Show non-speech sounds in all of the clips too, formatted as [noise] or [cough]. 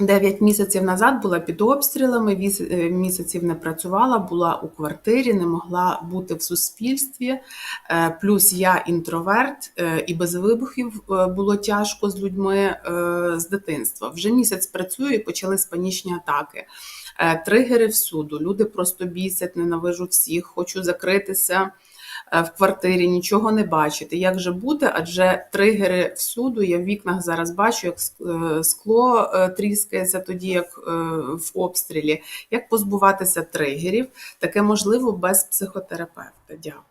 9 місяців назад була під обстрілами, віс- е, місяців не працювала, була у квартирі, не могла бути в суспільстві. Е, Плюс я інтроверт, е, і без вибухів було тяжко з людьми з дитинства. Вже місяць працюю і почались панічні атаки. Тригери всюду. Люди просто бісять, ненавижу всіх, хочу закритися в квартирі, нічого не бачити. Як же бути? Адже тригери всюду. Я в вікнах зараз бачу, як е, скло е, тріскається тоді, як е, в обстрілі. Як позбуватися тригерів? Таке можливо без психотерапевта. Дякую.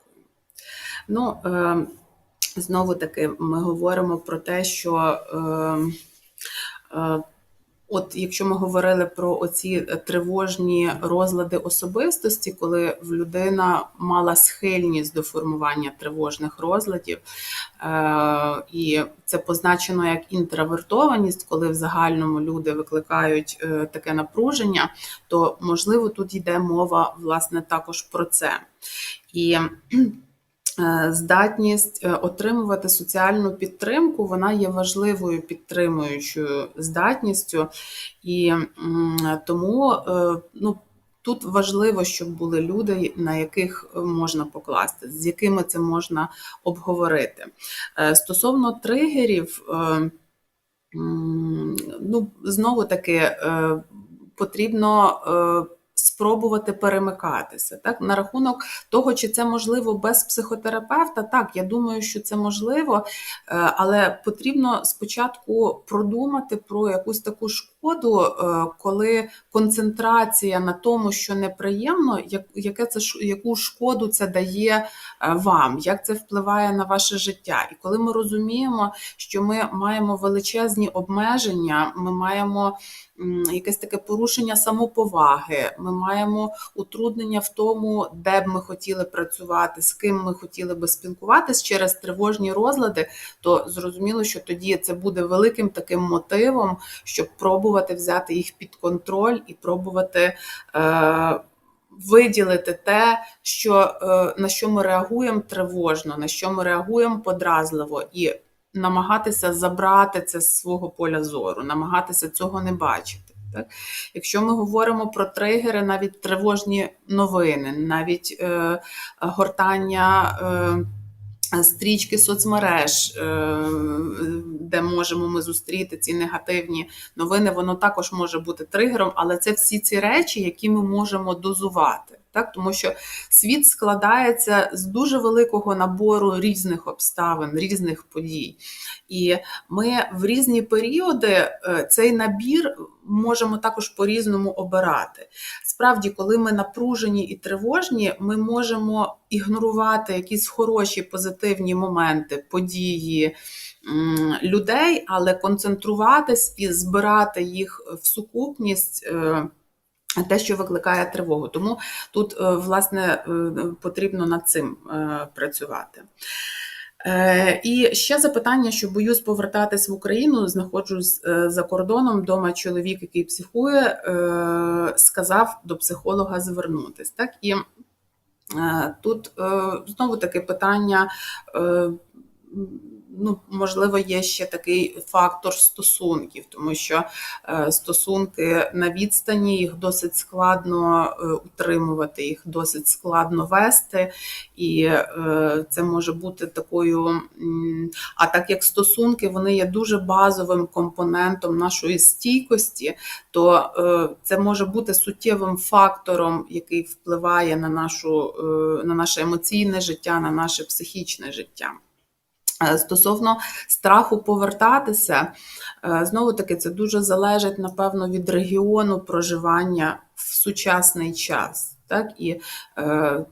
Ну, е, знову таки, ми говоримо про те, що. Е, е, От якщо ми говорили про оці тривожні розлади особистості, коли в людина мала схильність до формування тривожних розладів, е, і це позначено як інтровертованість, коли в загальному люди викликають е, таке напруження, то можливо тут йде мова власне також про це. І е, здатність е, отримувати соціальну підтримку, вона є важливою підтримуючою здатністю, і тому е, ну, тут важливо, щоб були люди, на яких можна покласти, з якими це можна обговорити. Е, Стосовно тригерів, е, ну, знову таки е, потрібно. Спробувати перемикатися так на рахунок того, чи це можливо без психотерапевта. Так, я думаю, що це можливо, е, але потрібно спочатку продумати про якусь таку шкоду, е, коли концентрація на тому, що неприємно, яке це яку шкоду це дає е, вам, як це впливає на ваше життя. І коли ми розуміємо, що ми маємо величезні обмеження, ми маємо якесь таке порушення самоповаги, ми маємо утруднення в тому, де б ми хотіли працювати, з ким ми хотіли би спілкуватись через тривожні розлади, то зрозуміло, що тоді це буде великим таким мотивом, щоб пробувати взяти їх під контроль і пробувати. Е- Виділити те, що, е, на що ми реагуємо тривожно, на що ми реагуємо подразливо, і намагатися забрати це з свого поля зору, намагатися цього не бачити. Так? Якщо ми говоримо про тригери, навіть тривожні новини, навіть е, гортання. Е, Стрічки соцмереж, е, де можемо ми зустріти ці негативні новини, воно також може бути тригером, але це всі ці речі, які ми можемо дозувати. Так, тому що світ складається з дуже великого набору різних обставин, різних подій. І ми в різні періоди е, цей набір можемо також по-різному обирати. Справді, коли ми напружені і тривожні, ми можемо ігнорувати якісь хороші позитивні моменти, події людей, але концентруватись і збирати їх в сукупність. Те, що викликає тривогу. Тому тут, е, власне, е, потрібно над цим е, працювати. І ще запитання, що боюсь повертатись в Україну, знаходжусь за кордоном. Вдома чоловік, який психує, сказав до психолога звернутись. Так і тут знову таке питання. Ну, можливо, є ще такий фактор стосунків, тому що е, стосунки на відстані їх досить складно е, утримувати, їх досить складно вести, і е, це може бути такою. А так як стосунки вони є дуже базовим компонентом нашої стійкості, то це може бути суттєвим фактором, який впливає на, нашу, на наше емоційне життя, на наше психічне життя. Е, Стосовно страху повертатися, е, знову таки, це дуже залежить, напевно, від регіону проживання в сучасний час. Так? І е,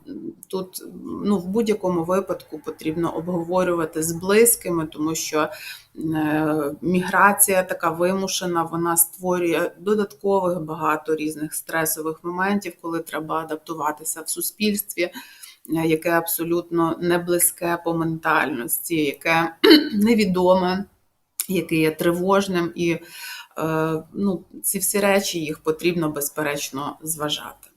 тут ну, в будь-якому випадку потрібно обговорювати з близькими, тому що е, міграція така вимушена, вона створює додаткових багато різних стресових моментів, коли треба адаптуватися в суспільстві яке абсолютно не близьке по ментальності, яке [clears throat] невідоме, яке є тривожним, і е, ну, ці всі речі їх потрібно безперечно зважати.